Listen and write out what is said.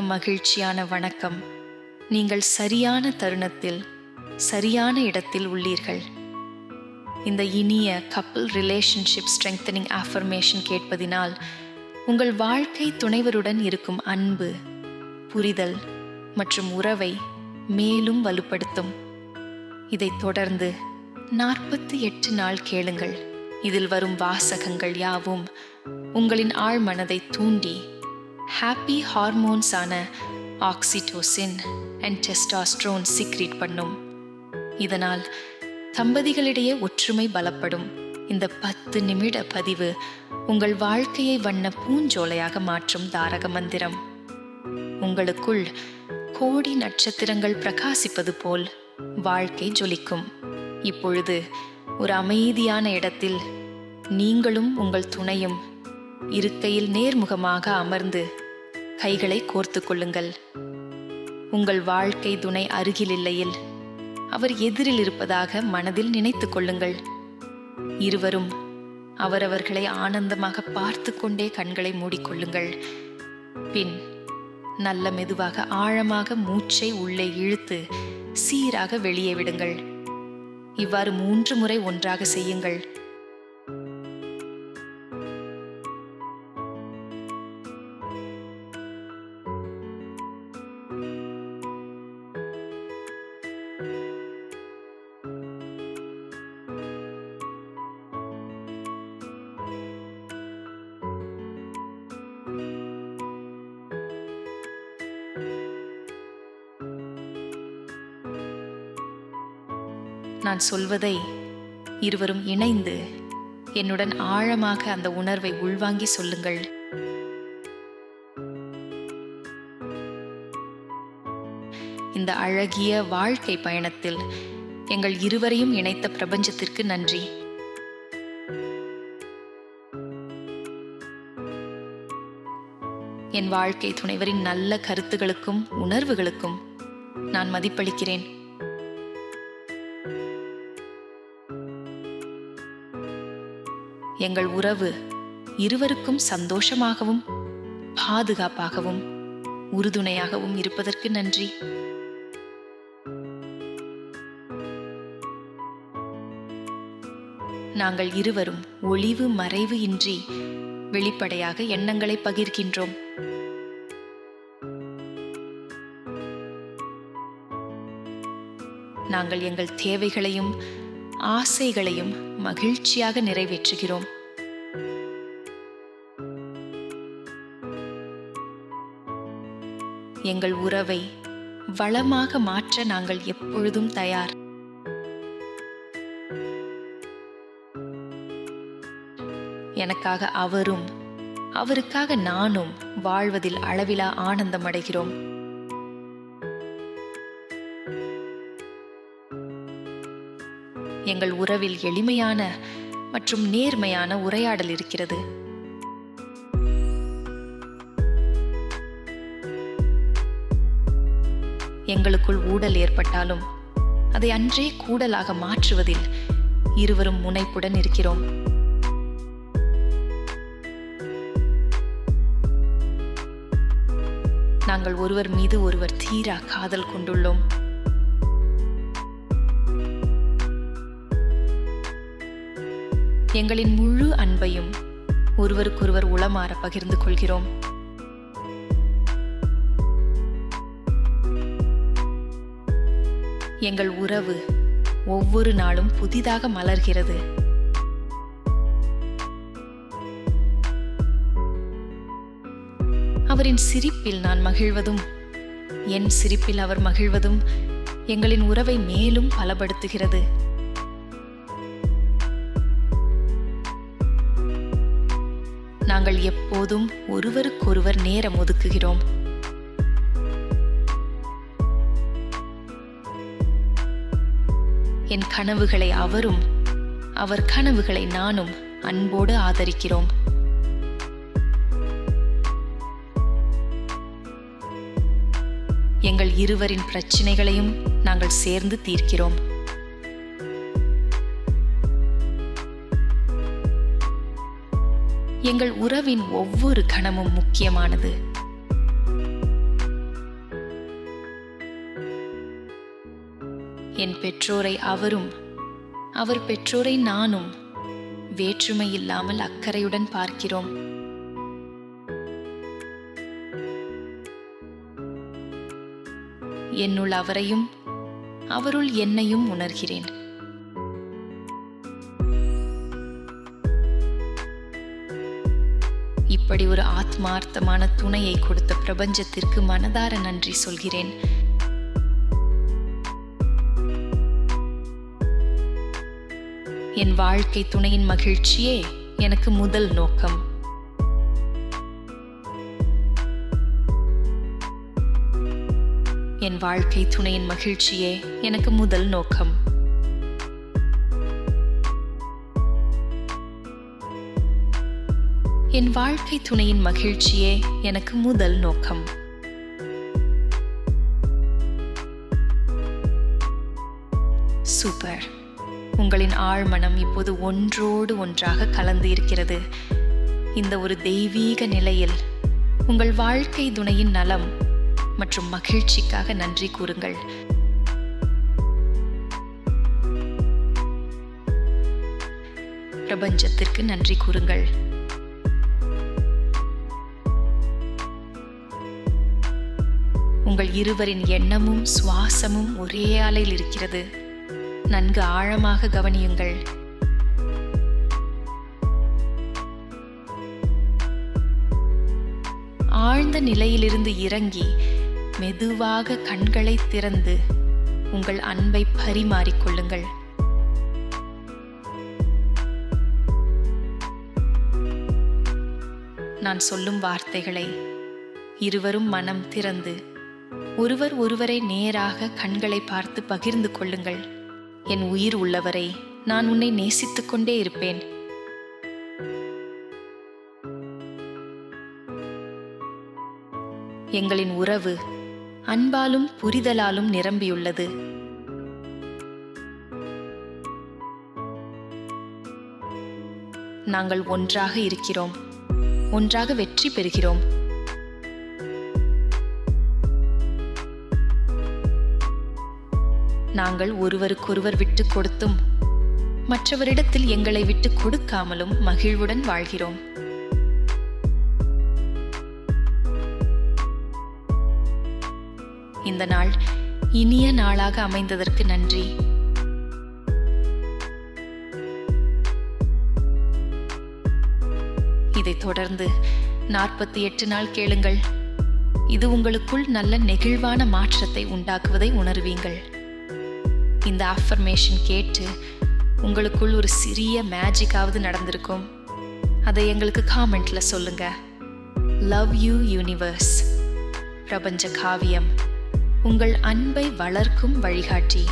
மகிழ்ச்சியான வணக்கம். நீங்கள் சரியான தருணத்தில் சரியான இடத்தில் உள்ளீர்கள். இந்த இனிய கப்பிள் ரிலேஷன்ஷிப் ஸ்ட்ரெங்தனிங் ஆஃபர்மேஷன் கேட்பதினால் உங்கள் வாழ்க்கை துணைவருடன் இருக்கும் அன்பு புரிதல் மற்றும் உறவை மேலும் வலுப்படுத்தும். இதைத் தொடர்ந்து நாற்பத்தி எட்டு நாள் கேளுங்கள். இதில் வரும் வாசகங்கள் யாவும் உங்களின் ஆழ்மனதை தூண்டி ஹாப்பி ஹார்மோன்ஸான ஆக்சிடோசின் அண்ட் டெஸ்டாஸ்ட்ரோன் சீக்ரீட் பண்ணும். இதனால் தம்பதிகளிடையே ஒற்றுமை பலப்படும். இந்த பத்து நிமிட பதிவு உங்கள் வாழ்க்கையை வண்ண பூஞ்சோலையாக மாற்றும் தாரக மந்திரம். உங்களுக்குள் கோடி நட்சத்திரங்கள் பிரகாசிப்பது போல் வாழ்க்கை ஜொலிக்கும். இப்பொழுது ஒரு அமைதியான இடத்தில் நீங்களும் உங்கள் துணையும் இருக்கையில் நேர்முகமாக அமர்ந்து கைகளை கோர்த்து கொள்ளுங்கள். உங்கள் வாழ்க்கை துணை அருகில் இல்லையில் அவர் எதிரில் இருப்பதாக மனதில் நினைத்து கொள்ளுங்கள். இருவரும் அவரவர்களை ஆனந்தமாக பார்த்து கொண்டே கண்களை மூடிக்கொள்ளுங்கள். பின் நல்ல மெதுவாக ஆழமாக மூச்சை உள்ளே இழுத்து சீராக வெளியே விடுங்கள். இவ்வாறு மூன்று முறை ஒன்றாக செய்யுங்கள். நான் சொல்வதை இருவரும் இணைந்து என்னுடன் ஆழமாக அந்த உணர்வை உள்வாங்கி சொல்லுங்கள். இந்த அழகிய வாழ்க்கை பயணத்தில் எங்கள் இருவரையும் இணைத்த பிரபஞ்சத்திற்கு நன்றி. என் வாழ்க்கை துணைவரின் நல்ல கருத்துகளுக்கும் உணர்வுகளுக்கும் நான் மதிப்பளிக்கிறேன். எங்கள் உறவு இருவருக்கும் சந்தோஷமாகவும் பாதுகாப்பாகவும் உறுதுணையாகவும் இருப்பதற்கு நன்றி. நாங்கள் இருவரும் ஒளிவு மறைவு இன்றி வெளிப்படையாக எண்ணங்களை பகிர்கின்றோம். நாங்கள் எங்கள் தேவைகளையும் ஆசைகளையும் மகிழ்ச்சியாக நிறைவேற்றுகிறோம். எங்கள் உறவை வளமாக மாற்ற நாங்கள் எப்பொழுதும் தயார். எனக்காக அவரும் அவருக்காக நானும் வாழ்வதில் அளவிலா ஆனந்தம் அடைகிறோம் எங்கள் உறவில் எளிமையான மற்றும் நேர்மையான உரையாடல் இருக்கிறது. எங்களுக்குள் ஊடல் ஏற்பட்டாலும் அதை அன்றே கூடலாக மாற்றுவதில் இருவரும் முனைப்புடன் இருக்கிறோம். நாங்கள் ஒருவர் மீது ஒருவர் தீரா காதல் கொண்டுள்ளோம். எங்களின் முழு அன்பையும் ஒருவருக்கொருவர் உளமாற பகிர்ந்து கொள்கிறோம். எங்கள் உறவு ஒவ்வொரு நாளும் புதிதாக மலர்கிறது. அவரின் சிரிப்பில் நான் மகிழ்வதும் என் சிரிப்பில் அவர் மகிழ்வதும் எங்களின் உறவை மேலும் பலப்படுத்துகிறது. நாங்கள் எப்போதும் ஒருவருக்கொருவர் நேரம் ஒதுக்குகிறோம். என் கனவுகளை அவரும் அவர் கனவுகளை நானும் அன்போடு ஆதரிக்கிறோம். எங்கள் இருவரின் பிரச்சனைகளையும் நாங்கள் சேர்ந்து தீர்க்கிறோம். எங்கள் உறவின் ஒவ்வொரு கணமும் முக்கியமானது. என் பெற்றோரை அவரும் அவர் பெற்றோரை நானும் வேற்றுமை இல்லாமல் அக்கறையுடன் பார்க்கிறோம். என்னுள் அவரையும் அவருள் என்னையும் உணர்கிறேன். இப்படி ஒரு ஆத்மார்த்தமான துணையை கொடுத்த பிரபஞ்சத்திற்கு மனதார நன்றி சொல்கிறேன். என் வாழ்க்கை துணையின் மகிழ்ச்சியே எனக்கு முதல் நோக்கம். என் வாழ்க்கை துணையின் மகிழ்ச்சியே எனக்கு முதல் நோக்கம். என் வாழ்க்கை துணையின் மகிழ்ச்சியே எனக்கு முதல் நோக்கம். சூப்பர். உங்களின் ஆழ்மனம் இப்போது ஒன்றோடு ஒன்றாக கலந்து இருக்கிறது. இந்த ஒரு தெய்வீக நிலையில் உங்கள் வாழ்க்கை துணையின் நலம் மற்றும் மகிழ்ச்சிக்காக நன்றி கூறுங்கள். பிரபஞ்சத்திற்கு நன்றி கூறுங்கள். உங்கள் இருவரின் எண்ணமும் சுவாசமும் ஒரே அலையில் இருக்கிறது. நன்கு ஆழமாக கவனியுங்கள். ஆழ்ந்த நிலையிலிருந்து இறங்கி மெதுவாக கண்களை திறந்து உங்கள் அன்பை பரிமாறிக்கொள்ளுங்கள் நான் சொல்லும் வார்த்தைகளை இருவரும் மனம் திறந்து ஒருவர் ஒருவரை நேராக கண்களை பார்த்து பகிர்ந்து கொள்ளுங்கள். என் உயிர் உள்ளவரை நான் உன்னை நேசித்துக் கொண்டே இருப்பேன். எங்களின் உறவு அன்பாலும் புரிதலாலும் நிரம்பியுள்ளது. நாங்கள் ஒன்றாக இருக்கிறோம் ஒன்றாக வெற்றி பெறுகிறோம். நாங்கள் ஒருவருக்கொருவர் விட்டு கொடுத்தும். மற்றவரிடத்தில் எங்களை விட்டு கொடுக்காமலும் மகிழ்வுடன் வாழ்கிறோம். இந்த நாள் இனிய நாளாக அமைந்ததற்கு நன்றி. இதைத் தொடர்ந்து நாற்பத்தி எட்டு நாள் கேளுங்கள். இது உங்களுக்குள் நல்ல நெகிழ்வான மாற்றத்தை உண்டாக்குவதை உணர்வீங்கள். இந்த அஃபர்மேஷன் கேட்டு உங்களுக்குள் ஒரு சிறிய மேஜிக்காவது நடந்திருக்கும். அதை எங்களுக்கு காமெண்ட்ல சொல்லுங்க. லவ் யூ யூனிவர்ஸ் பிரபஞ்ச காவியம். உங்கள் அன்பை வளர்க்கும் வழிகாட்டி.